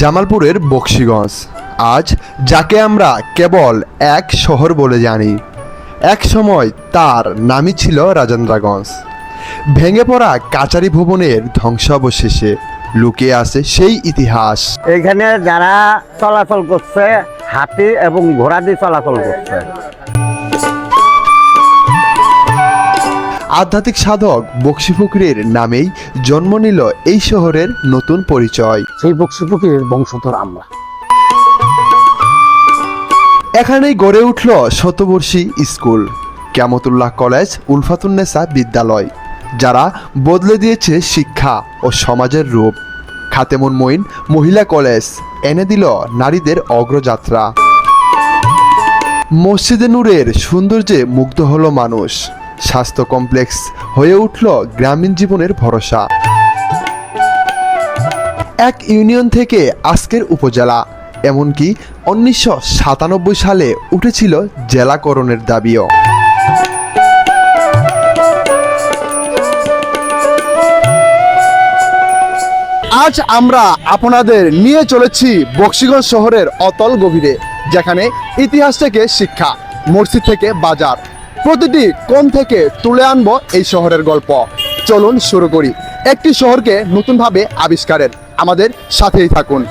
জামালপুরের বক্সিগঞ্জ। আজ যাকে আমরা কেবল এক শহর বলে জানি, এক সময় তার নামই ছিল রাজেন্দ্রাগঞ্জ। ভেঙে পড়া কাচারি ভবনের ধ্বংসাবশেষে লুকিয়ে আছে সেই ইতিহাস। এখানে যারা চলাচল করছে, হাতি এবং ঘোড়া দিয়ে চলাচল করছে। আধ্যাত্মিক সাধক বক্সি ফকিরের নামেই জন্ম নিল এই শহরের নতুন পরিচয়। সেই বক্সি ফকিরের বংশধর আমরা। এখানেই গড়ে উঠল শতবর্ষী স্কুল ক্যামতুল্লাহ কলেজ উলফাতুন্নেসা বিদ্যালয় যারা বদলে দিয়েছে শিক্ষা ও সমাজের রূপ। খাতেমুন মঈন মহিলা কলেজ এনে দিল নারীদের অগ্রযাত্রা। মসজিদে নূরের সৌন্দর্যে মুগ্ধ হলো মানুষ। স্বাস্থ্য কমপ্লেক্স হয়ে উঠল গ্রামীণ জীবনের ভরসা। এক ইউনিয়ন থেকে আজকের উপজেলা, এমনকি উনিশশো সাতানব্বই সালে উঠেছিল জেলাকরণের দাবিও। আজ আমরা আপনাদের নিয়ে চলেছি বক্সিগঞ্জ শহরের অতল গভীরে, যেখানে ইতিহাস থেকে শিক্ষা, মসজিদ থেকে বাজার প্রতিটি কোণ থেকে তুলে আনব এই শহরের গল্প। চলুন শুরু করি। একটি শহরকে নতুনভাবে আবিষ্কারের। আমাদের সাথেই থাকুন।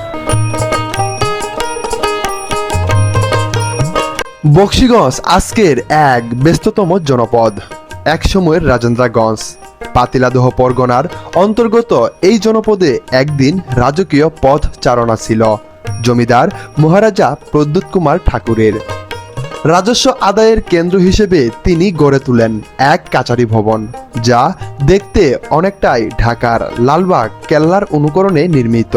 বক্সিগঞ্জ আজকের এক ব্যস্ততম জনপদ। একসময়ের রাজেন্দ্রাগঞ্জ। পাতিলাদহ পরগনার অন্তর্গত এই জনপদে একদিন রাজকীয় পথ চারণা ছিল। জমিদার মহারাজা প্রদ্যুৎ কুমার ঠাকুরের। রাজস্ব আদায়ের কেন্দ্র হিসেবে তিনি গড়ে তোলেন এক কাচারি ভবন, যা দেখতে অনেকটাই ঢাকার লালবাগ কেল্লার অনুকরণে নির্মিত।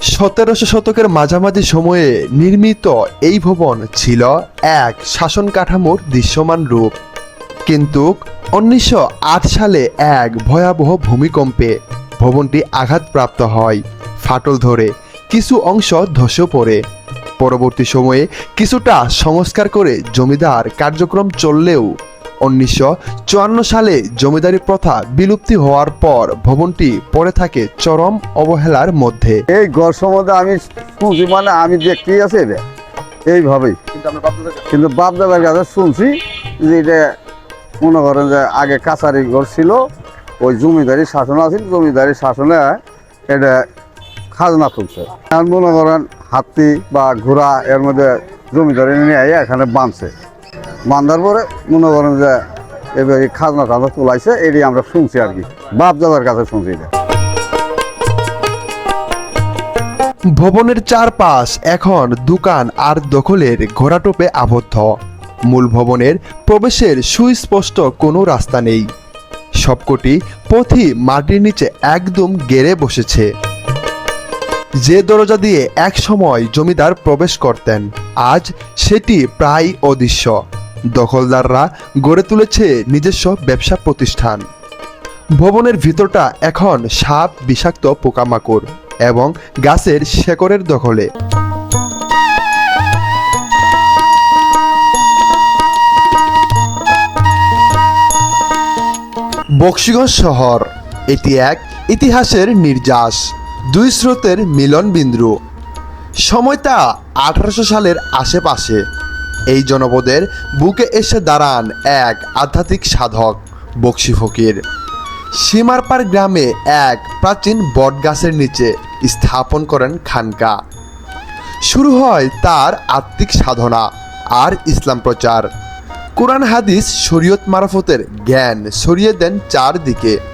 সতেরোশো শতকের মাঝামাঝি সময়ে নির্মিত এই ভবন ছিল এক শাসন কাঠামোর দৃশ্যমান রূপ। কিন্তু উনিশশো আট সালে এক ভয়াবহ ভূমিকম্পে ভবনটি আঘাতপ্রাপ্ত হয়, ফাটল ধরে, কিছু অংশ ধসে পড়ে। পরবর্তী সময়ে কিছুটা সংস্কার করে জমিদার কার্যক্রম চললেও উনিশশো চুয়ান্ন সালে জমিদারি প্রথা বিলুপ্তি হওয়ার পর ভবনটি পড়ে থাকে চরম অবহেলার মধ্যে। এই গড় সম্বন্ধে আমি শুনছি মানে আমি দেখতেই আছি এটা? এইভাবেই। কিন্তু বাপ দাদার কাছে শুনছি যে এটা মনে করেন যে আগে কাছারি ঘর ছিল, ওই জমিদারি শাসন আছে, জমিদারি শাসনে এটা খাজনা তুলছে। আর মনে করেন হাতি বা ঘোড়া এর মধ্যে জমি জমিদারি নিয়ে আইয়া এখানে বাঁধছে। বাঁধার পরে মনে করেন যে এবার খাজনা টাজনা তোলাইছে এটি আমরা শুনছি আর কি। বাপ দাদার কাছে শুনছি এটা। ভবনের চারপাশ, এখন দোকান আর দখলের ঘোড়াটোপে আবদ্ধ। মূল ভবনের প্রবেশের সুস্পষ্ট কোনো রাস্তা নেই। সবকটি পথি মাটির নিচে একদম গেড়ে বসেছে। যে দরজা দিয়ে এক সময় জমিদার প্রবেশ করতেন, আজ সেটি প্রায় অদৃশ্য। দখলদাররা গড়ে তুলেছে নিজস্ব ব্যবসা প্রতিষ্ঠান। ভবনের ভিতরটা এখন সাপ, বিষাক্ত পোকামাকড় এবং গাছের শেকড়ের দখলে। বক্সিগঞ্জ শহর, এটি এক ইতিহাসের নির্যাস। দুই স্রোতের মিলন বিন্দু। সময়টা আঠারোশো সালের আশেপাশে। এই জনপদের বুকে এসে দাঁড়ান এক আধ্যাত্মিক সাধক, বক্সি ফকির। সীমারপার গ্রামে এক প্রাচীন বটগাছের নিচে স্থাপন করেন খানকা। শুরু হয় তার আত্মিক সাধনা আর ইসলাম প্রচার। কোরআন হাদিস শরীয়ত মারফতের জ্ঞান ছড়িয়ে দেন চারদিকে।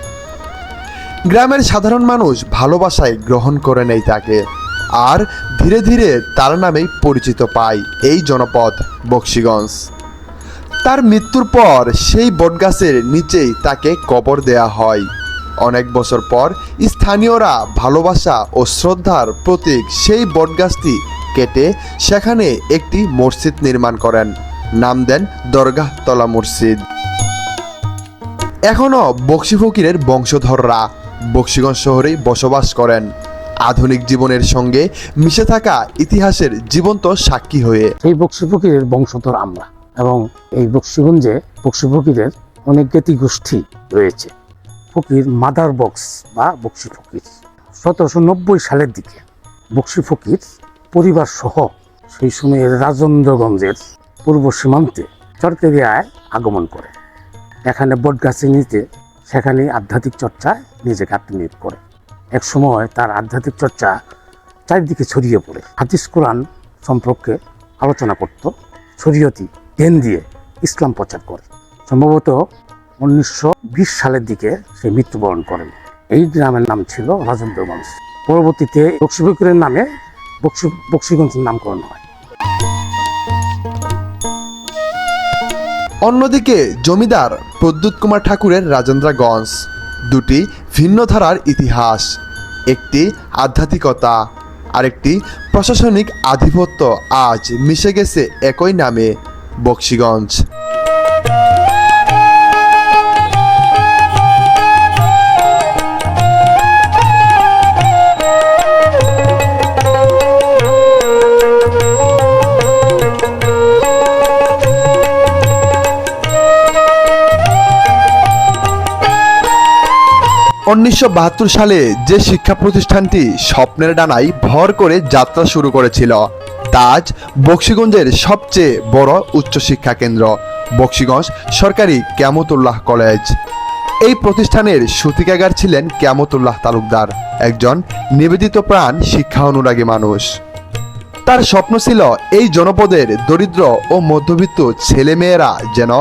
গ্রামের সাধারণ মানুষ ভালোবাসায় গ্রহণ করে নেয় তাকে। আর ধীরে ধীরে তার নামেই পরিচিত পায় এই জনপদ বক্সিগঞ্জ। তার মৃত্যুর পর সেই বটগাছের নিচেই তাকে কবর দেয়া হয়। অনেক বছর পর স্থানীয়রা ভালোবাসা ও শ্রদ্ধার প্রতীক সেই বটগাছটি কেটে সেখানে একটি মসজিদ নির্মাণ করেন। নাম দেন দরগাহতলা মসজিদ। এখনও বক্সি ফকিরের বংশধররা বক্সিগঞ্জ শহরেই বসবাস করেন। আধুনিক জীবনের সঙ্গে মিশে থাকা ইতিহাসের জীবন্ত সাক্ষী হয়ে। সেই বক্সি বংশধর আমরা এবং এই বক্সিগঞ্জে বক্সি ফকিরের অনেক জ্ঞাতি গোষ্ঠী রয়েছে। ফকির মাদার বক্স বা বক্সি ফকির। সতেরোশো নব্বই সালের দিকে বক্সি ফকির পরিবার সহ সেই সময়ের রাজেন্দ্রগঞ্জের পূর্ব সীমান্তে চরকেরিয়ায় আগমন করে। এখানে বটগাছের নিচে সেখানে আধ্যাত্মিক চর্চায় নিজেকে আত্মনিয়োগ করে। এক সময় তার আধ্যাত্মিক চর্চা চারিদিকে ছড়িয়ে পড়ে। হাদিস কোরআন সম্পর্কে আলোচনা করত, শরীয়তি জ্ঞান দিয়ে ইসলাম প্রচার করে। সম্ভবত উনিশশো বিশ সালের দিকে সে মৃত্যুবরণ করেন এই গ্রামের নাম ছিল রাজেন্দ্রগঞ্জ। পরবর্তীতে বক্সিবুকের নামে বক্সি বক্সিগঞ্জের নামকরণ হয়। অন্যদিকে জমিদার প্রদ্যুৎ কুমার ঠাকুরের রাজেন্দ্রাগঞ্জ। দুটি ভিন্ন ধারার ইতিহাস, একটি আধ্যাত্মিকতা, আরেকটি প্রশাসনিক আধিপত্য আজ মিশে গেছে একই নামে বক্সিগঞ্জ। উনিশশো বাহাত্তর সালে যে শিক্ষা প্রতিষ্ঠানটি স্বপ্নের ডানায় ভর করে যাত্রা শুরু করেছিল তাজ বক্সিগঞ্জের সবচেয়ে বড় উচ্চশিক্ষা কেন্দ্র, বক্সিগঞ্জ সরকারি ক্যামতুল্লাহ কলেজ। এই প্রতিষ্ঠানের সূতিকাগার ছিলেন ক্যামতুল্লাহ তালুকদার, একজন নিবেদিত প্রাণ শিক্ষা অনুরাগী মানুষ। তার স্বপ্ন ছিল এই জনপদের দরিদ্র ও মধ্যবিত্ত ছেলেমেয়েরা যেন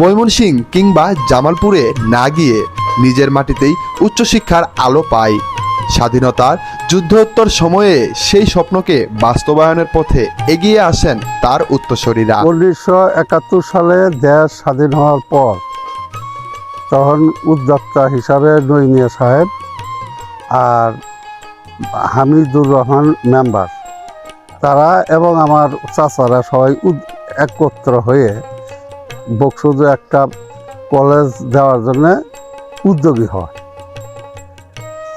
ময়মনসিং কিংবা জামালপুরে না গিয়ে নিজের মাটিতেই উচ্চশিক্ষার আলো পায়। স্বাধীনতার যুদ্ধোত্তর সময়ে সেই স্বপ্নকে বাস্তবায়নের পথে এগিয়ে আসেন তার উত্তরসূরিরা। উনিশশো একাত্তর সালে দেশ স্বাধীন হওয়ার পর তখন উদ্যোক্তা হিসাবে নইমিয়া সাহেব আর হামিদুর রহমান মেম্বার, তারা এবং আমার চাচারা সবাই একত্র হয়ে বকসুদে একটা কলেজ দেওয়ার জন্য উদ্যোগী হয়।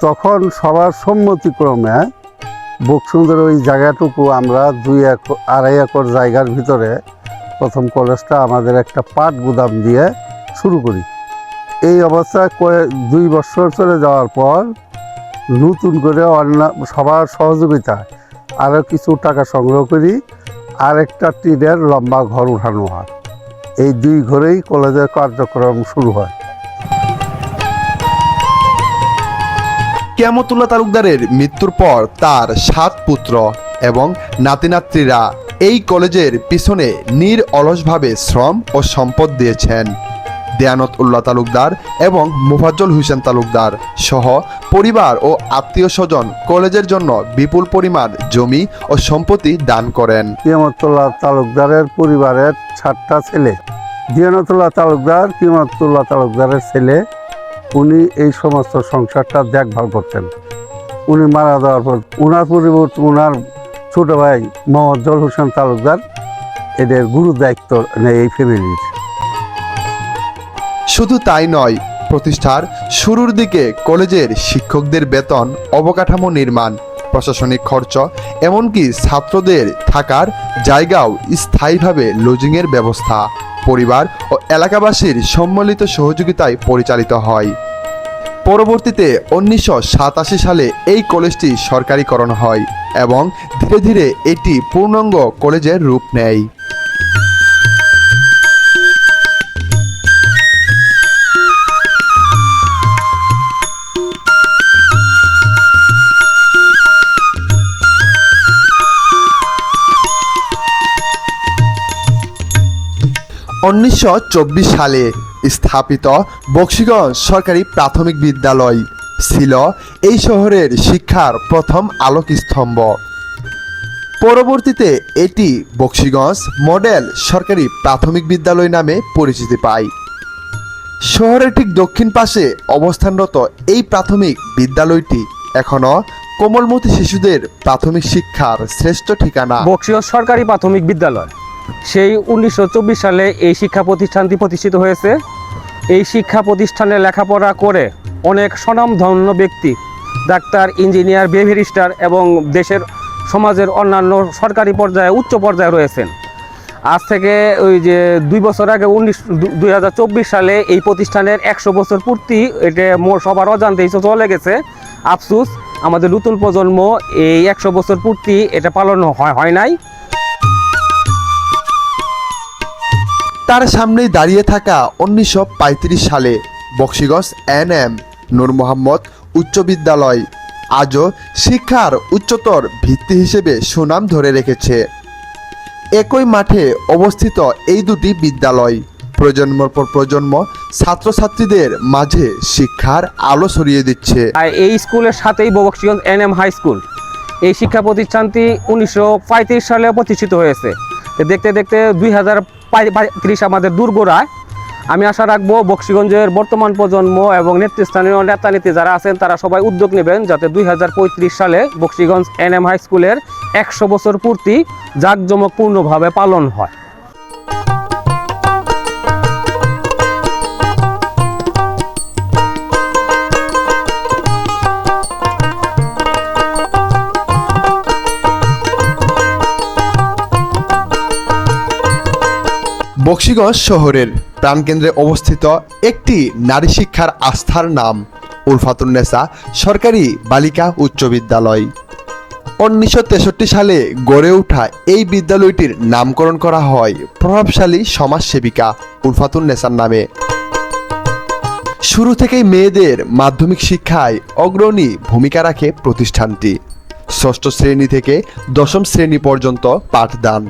তখন সবার সম্মতিক্রমে বকসুন্দর ওই জায়গাটুকু আমরা দুই এক, আড়াই একর জায়গার ভিতরে প্রথম কলেজটা আমাদের একটা পাট গুদাম দিয়ে শুরু করি। এই অবস্থায় কয়ে, দুই বছর চলে যাওয়ার পর নতুন করে অন্য সবার সহযোগিতায় আরও কিছু টাকা সংগ্রহ করি, আরেকটা টিনের লম্বা ঘর উঠানো হয়। এই দুই ঘরেই কলেজের কার্যক্রম শুরু হয়। কেয়ামতুল্লাহ তালুকদারের মৃত্যুর পর তার সাত পুত্র এবং নাতিনাত্রীরা এই কলেজের পিছনে নির অলসভাবে শ্রম ও সম্পদ দিয়েছেন। দেয়ানত উল্লাহ তালুকদার এবং মুফাজ্জল হুসেন তালুকদার সহ পরিবার ও আত্মীয় স্বজন কলেজের জন্য বিপুল পরিমাণ জমি ও সম্পত্তি দান করেন। কিয়ামতুল্লাহ তালুকদারের পরিবারের সাতটা ছেলে। দিয়ানতুল্লাহ তালুকদার, কিয়ামতুল্লাহ তালুকদারের ছেলে উনি এই সমস্ত সংসারটা দেখভাল করতেন। উনি মারা যাওয়ার পর উনার পরিবর্তে উনার ছোট ভাই মোহাম্মদ হোসেন তালুকদার, এদের গুরু দায়িত্ব নেয় এই ফ্যামিলির শুধু তাই নয়, প্রতিষ্ঠার শুরুর দিকে কলেজের শিক্ষকদের বেতন অবকাঠামো নির্মাণ, প্রশাসনিক খরচ, এমনকি ছাত্রদের থাকার জায়গাও স্থায়ীভাবে লজিংয়ের ব্যবস্থা। পরিবার ও এলাকাবাসীর সম্মিলিত সহযোগিতায় পরিচালিত হয়। পরবর্তীতে উনিশশো সাতাশি সালে এই কলেজটি সরকারিকরণ হয় এবং ধীরে ধীরে এটি পূর্ণাঙ্গ কলেজের রূপ নেয়। উনিশশো চব্বিশ সালে স্থাপিত বক্সিগঞ্জ সরকারি প্রাথমিক বিদ্যালয় ছিল এই শহরের শিক্ষার প্রথম আলোকস্তম্ভ। পরবর্তীতে এটি বক্সিগঞ্জ মডেল সরকারি প্রাথমিক বিদ্যালয় নামে পরিচিতি পায়। শহরের ঠিক দক্ষিণ পাশে অবস্থানরত এই প্রাথমিক বিদ্যালয়টি এখনও কোমলমতি শিশুদের প্রাথমিক শিক্ষার শ্রেষ্ঠ ঠিকানা। বক্সিগঞ্জ সরকারি প্রাথমিক বিদ্যালয়। সেই উনিশশো চব্বিশ সালে এই শিক্ষা প্রতিষ্ঠানটি প্রতিষ্ঠিত হয়েছে। এই শিক্ষা প্রতিষ্ঠানে লেখাপড়া করে অনেক স্বনামধন্য ব্যক্তি, ডাক্তার, ইঞ্জিনিয়ার বেভেরিস্টার এবং দেশের সমাজের অন্যান্য সরকারি পর্যায়ে, উচ্চ পর্যায়ে রয়েছেন। আজ থেকে ওই যে দুই বছর আগে উনিশ, দুই সালে এই প্রতিষ্ঠানের একশো বছর পূর্তি এটা সবার অজান্তেই চলে গেছে। আফসুস, আমাদের নতুন প্রজন্ম এই একশো বছর পূর্তি এটা পালন হয় নাই। তার সামনেই দাঁড়িয়ে থাকা উনিশশো পঁয়ত্রিশ সালে বক্সিগঞ্জ এন এম নূর মোহাম্মদ উচ্চ বিদ্যালয়, আজও শিক্ষার উচ্চতর ভিত্তি হিসেবে সুনাম ধরে রেখেছে। একই মাঠে অবস্থিত এই দুটি বিদ্যালয়, প্রজন্মর পর প্রজন্ম ছাত্রছাত্রীদের মাঝে শিক্ষার আলো ছড়িয়ে দিচ্ছে। আর এই স্কুলের সাথেই Bakshiganj N M high school. এই শিক্ষা প্রতিষ্ঠানটি উনিশশো পঁয়ত্রিশ সালে প্রতিষ্ঠিত হয়েছে। দেখতে দেখতে দুই হাজার পঁয়ত্রিশ আমাদের দুর্গরায় আমি আশা রাখব বক্সিগঞ্জের বর্তমান প্রজন্ম এবং নেতৃস্থানীয় নেতা নেত্রী যারা আছেন, তারা সবাই উদ্যোগ নেবেন যাতে দুই হাজার পঁয়ত্রিশ সালে বক্সিগঞ্জ এন এম হাই স্কুলের একশো বছর পূর্তি জাঁকজমকপূর্ণভাবে পালন হয়। বক্সিগঞ্জ শহরের প্রাণকেন্দ্রে অবস্থিত একটি নারী শিক্ষার আস্থার নাম উলফাতুন্নেসা সরকারি বালিকা উচ্চ বিদ্যালয়। উনিশশো তেষট্টি সালে গড়ে ওঠা এই বিদ্যালয়টির নামকরণ করা হয় প্রভাবশালী সমাজসেবিকা উলফাতুন্নেসার নামে। শুরু থেকেই মেয়েদের মাধ্যমিক শিক্ষায় অগ্রণী ভূমিকা রাখে প্রতিষ্ঠানটি। ষষ্ঠ শ্রেণি থেকে দশম শ্রেণি পর্যন্ত পাঠদান।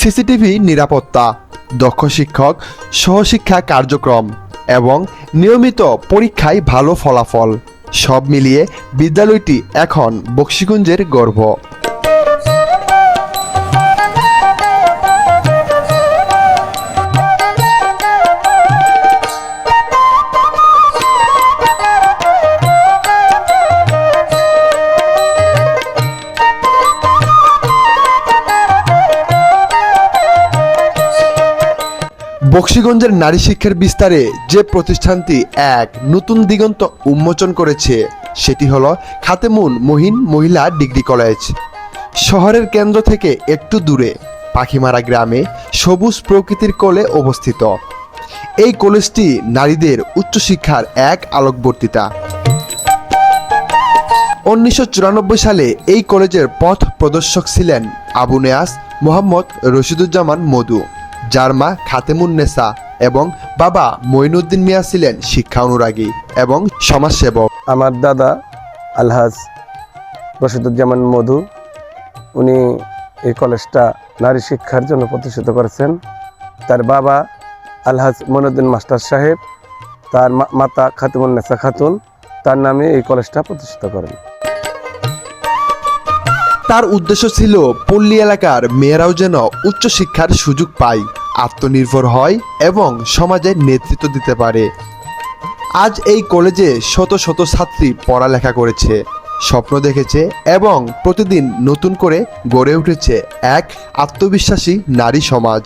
সিসিটিভি নিরাপত্তা, দক্ষ শিক্ষক, সহশিক্ষা কার্যক্রম এবং নিয়মিত পরীক্ষায় ভালো ফলাফল। সব মিলিয়ে বিদ্যালয়টি এখন বক্সিগঞ্জের গর্ব। বক্সিগঞ্জের নারী শিক্ষার বিস্তারে যে প্রতিষ্ঠানটি এক নতুন দিগন্ত উন্মোচন করেছে, সেটি হল খাতেমুন মহিন মহিলা ডিগ্রি কলেজ। শহরের কেন্দ্র থেকে একটু দূরে, পাখিমারা গ্রামে সবুজ প্রকৃতির কোলে অবস্থিত। এই কলেজটি নারীদের উচ্চশিক্ষার এক আলোকবর্তিতা। উনিশশো চুরানব্বই সালে এই কলেজের পথ প্রদর্শক ছিলেন আবু নেয়াস মোহাম্মদ রশিদুজ্জামান মধু। যার মা খাতেমুন্নেসা এবং বাবা মঈনুদ্দিন মিয়া ছিলেন শিক্ষা অনুরাগী এবং সমাজসেবক। আমার দাদা আলহাজ রশিদুজ্জামান মধু, উনি এই কলেজটা নারী শিক্ষার জন্য প্রতিষ্ঠিত করেছেন। তার বাবা আলহাজ মনুদ্দিন মাস্টার সাহেব, তার মাতা খাতুমুন্নেসা খাতুন, তার নামে এই কলেজটা প্রতিষ্ঠিত করেন। তার উদ্দেশ্য ছিল পল্লী এলাকার মেয়েরাও যেন উচ্চশিক্ষার সুযোগ পায়, আত্মনির্ভর হয় এবং সমাজে নেতৃত্ব দিতে পারে। আজ এই কলেজে শত শত ছাত্রী পড়ালেখা করেছে, স্বপ্ন দেখেছে এবং প্রতিদিন নতুন করে গড়ে উঠেছে এক আত্মবিশ্বাসী নারী সমাজ।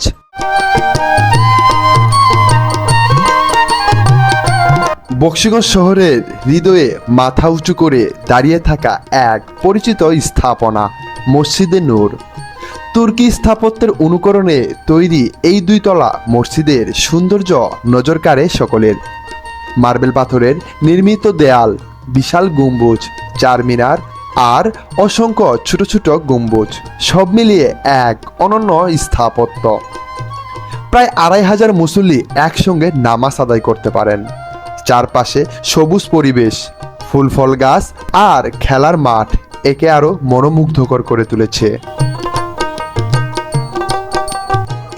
বক্সিগঞ্জ শহরের হৃদয়ে মাথা উঁচু করে দাঁড়িয়ে থাকা এক পরিচিত স্থাপনা, মসজিদে নূর। তুর্কি স্থাপত্যের অনুকরণে তৈরি এই দুইতলা মসজিদের সৌন্দর্য নজর কাড়ে সকলের। মার্বেল পাথরের নির্মিত দেয়াল, বিশাল গম্বুজ, চার মিনার আর অসংখ্য ছোট ছোট গম্বুজ, সব মিলিয়ে এক অনন্য স্থাপত্য। প্রায় আড়াই হাজার মুসল্লি একসঙ্গে নামাজ আদায় করতে পারেন। চারপাশে সবুজ পরিবেশ, ফুল ফল গাছ আর খেলার মাঠ একে আরও মনোমুগ্ধকর করে তুলেছে।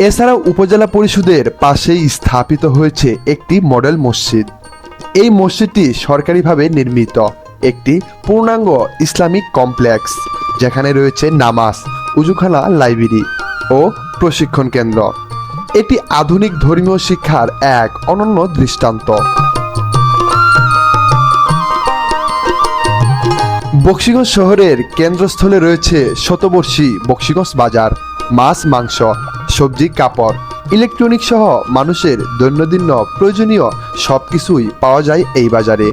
এছাড়াও উপজেলা পরিষদের পাশেই স্থাপিত হয়েছে একটি মডেল মসজিদ। এই মসজিদটি সরকারিভাবে নির্মিত, একটি পূর্ণাঙ্গ ইসলামিক কমপ্লেক্স, যেখানে রয়েছে নামাজ, উজুখানা লাইব্রেরি ও প্রশিক্ষণ কেন্দ্র। এটি আধুনিক ধর্মীয় শিক্ষার এক অনন্য দৃষ্টান্ত। বক্সিগঞ্জ শহরের কেন্দ্রস্থলে রয়েছে শতবর্ষী বক্সিগঞ্জ বাজার, মাছ, মাংস, সবজি, কাপড়, ইলেকট্রনিক সহ মানুষের দৈনন্দিন প্রয়োজনীয় সবকিছুই পাওয়া যায় এই বাজারে।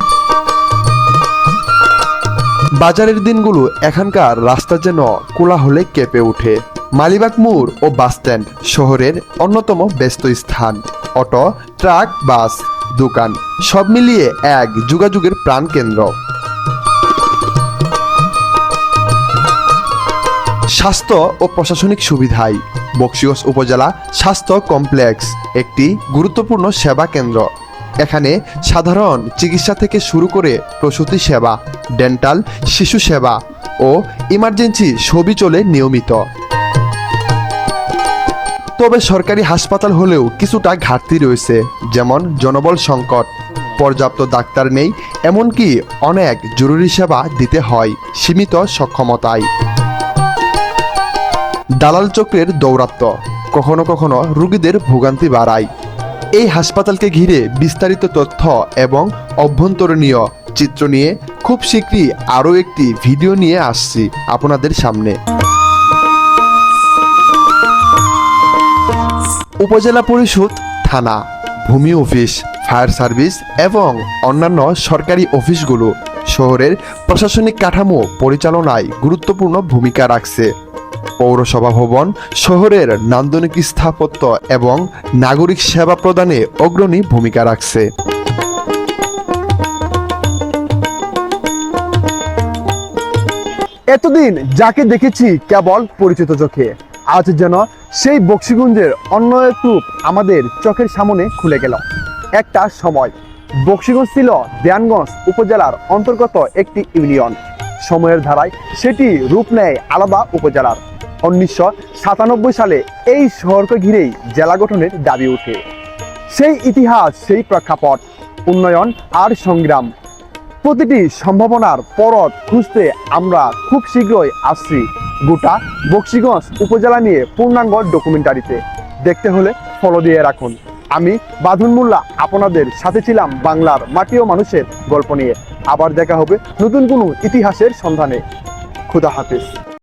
বাজারের দিনগুলো এখানকার রাস্তা যেন কোলাহলে কেঁপে ওঠে। মালিবাগ মোড় ও বাসস্ট্যান্ড শহরের অন্যতম ব্যস্ত স্থান। অটো, ট্রাক, বাস, দোকান সব মিলিয়ে এক যোগাযোগের প্রাণকেন্দ্র। স্বাস্থ্য ও প্রশাসনিক সুবিধায় বক্সিগঞ্জ উপজেলা স্বাস্থ্য কমপ্লেক্স, একটি গুরুত্বপূর্ণ সেবা কেন্দ্র। এখানে সাধারণ চিকিৎসা থেকে শুরু করে প্রসূতি সেবা, ডেন্টাল, শিশু সেবা ও ইমার্জেন্সি সবই চলে নিয়মিত। তবে সরকারি হাসপাতাল হলেও কিছুটা ঘাটতি রয়েছে, যেমন জনবল সংকট, পর্যাপ্ত ডাক্তার নেই, এমনকি অনেক জরুরি সেবা দিতে হয় সীমিত সক্ষমতায়। দালাল চক্রের দৌরাত্ম্য। কখনো কখনো রুগীদের ভোগান্তি বাড়ায়। এই হাসপাতালকে ঘিরে বিস্তারিত তথ্য এবং অভ্যন্তরীণীয় চিত্র নিয়ে খুব শীঘ্রই আরও একটি ভিডিও নিয়ে আসছি আপনাদের সামনে। উপজেলা পরিষদ, থানা, ভূমি অফিস, ফায়ার সার্ভিস এবং অন্যান্য সরকারি অফিসগুলো শহরের প্রশাসনিক কাঠামো পরিচালনায় গুরুত্বপূর্ণ ভূমিকা রাখছে। পৌরসভা ভবন, শহরের নান্দনিক স্থাপত্য এবং নাগরিক সেবা প্রদানে অগ্রণী ভূমিকা রাখছে। এতদিন যাকে দেখেছি কেবল পরিচিত চোখে, আজ যেন সেই বক্সিগঞ্জের অন্য এক রূপ আমাদের চোখের সামনে খুলে গেল। একটা সময়, বক্সিগঞ্জ ছিল দেয়ানগঞ্জ উপজেলার অন্তর্গত একটি ইউনিয়ন। সময়ের ধারায় সেটি রূপ নেয় আলাদা উপজেলার। উনিশশো সাতানব্বই সালে এই শহরকে ঘিরেই জেলা গঠনের দাবি ওঠে। সেই ইতিহাস, সেই প্রেক্ষাপট, উন্নয়ন আর সংগ্রাম প্রতিটি সম্ভাবনার পরত খুঁজতে আমরা খুব শীঘ্রই আসছি গোটা বক্সিগঞ্জ উপজেলা নিয়ে পূর্ণাঙ্গ ডকুমেন্টারিতে। দেখতে হলে ফলো দিয়ে রাখুন। আমি বাঁধন মোল্লা, আপনাদের সাথে ছিলাম বাংলার মাটি ও মানুষের গল্প নিয়ে। আবার দেখা হবে নতুন কোনো ইতিহাসের সন্ধানে। খুদা হাফিজ।